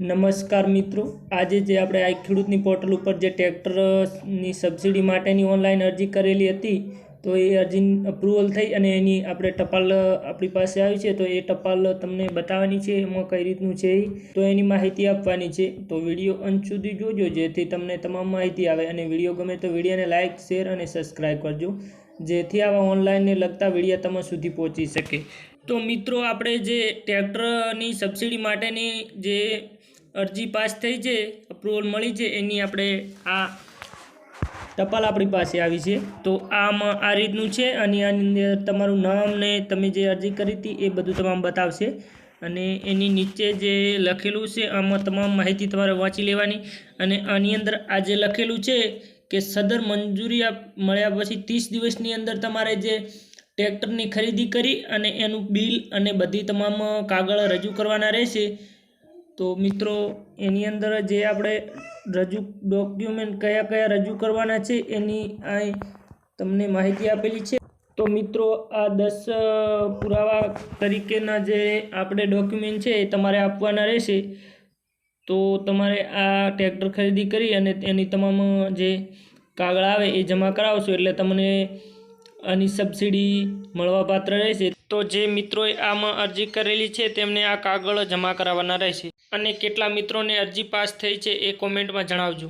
નમસ્કાર મિત્રો. આજે જે આપણે આ ખેડૂતની પોર્ટલ ઉપર જે ટ્રેક્ટરની સબસિડી માટેની ઓનલાઈન અરજી કરેલી હતી, તો એ અરજી અપ્રુવલ થઈ અને એની આપણે ટપાલ આપણી પાસે આવી છે. તો એ ટપાલ તમને બતાવવાની છે, એમાં કઈ રીતનું છે તો એની માહિતી આપવાની છે. તો વીડિયો અંત સુધી જોજો, જેથી તમને તમામ માહિતી આવે. અને વીડિયો ગમે તો વિડીયોને લાઇક શેર અને સબસ્ક્રાઈબ કરજો, જેથી આવા ઓનલાઈનને લગતા વિડીયા તમારા સુધી પહોંચી શકે. તો મિત્રો, આપણે જે ટ્રેક્ટરની સબસિડી માટેની જે અરજી પાસ થઈ છે અપ્રુવલ મળી છે, એની આપણે આ ટપાલ આપણી પાસે આવી છે. તો આમાં આ રીતનું છે અને આની અંદર તમારું નામ ને તમે જે અરજી કરી હતી એ બધું તમામ બતાવશે. અને એની નીચે જે લખેલું છે, આમાં તમામ માહિતી તમારે વાંચી લેવાની. અને આની અંદર આ જે લખેલું છે કે સદર મંજૂરી મળ્યા પછી ત્રીસ દિવસની અંદર તમારે જે ટ્રેક્ટરની ખરીદી કરી અને એનું બિલ અને બધી તમામ કાગળ રજૂ કરવાના રહેશે. તો મિત્રો, એની અંદર જે આપણે રજૂ ડોક્યુમેન્ટ કયા કયા રજૂ કરવાના છે, એની આ તમને માહિતી આપેલી છે. તો મિત્રો, આ દસ પુરાવા તરીકેના જે આપણે ડોક્યુમેન્ટ છે, એ તમારે આપવાના રહેશે. તો તમારે આ ટ્રેક્ટર ખરીદી કરી અને એની તમામ જે કાગળ આવે એ જમા કરાવશો, એટલે તમને આની સબસિડી મળવાપાત્ર રહેશે. તો જે મિત્રોએ આમાં અરજી કરેલી છે, તેમને આ કાગળ જમા કરાવવાના રહેશે. અને કેટલા મિત્રોને અરજી પાસ થઈ છે એ કોમેન્ટમાં જણાવજો.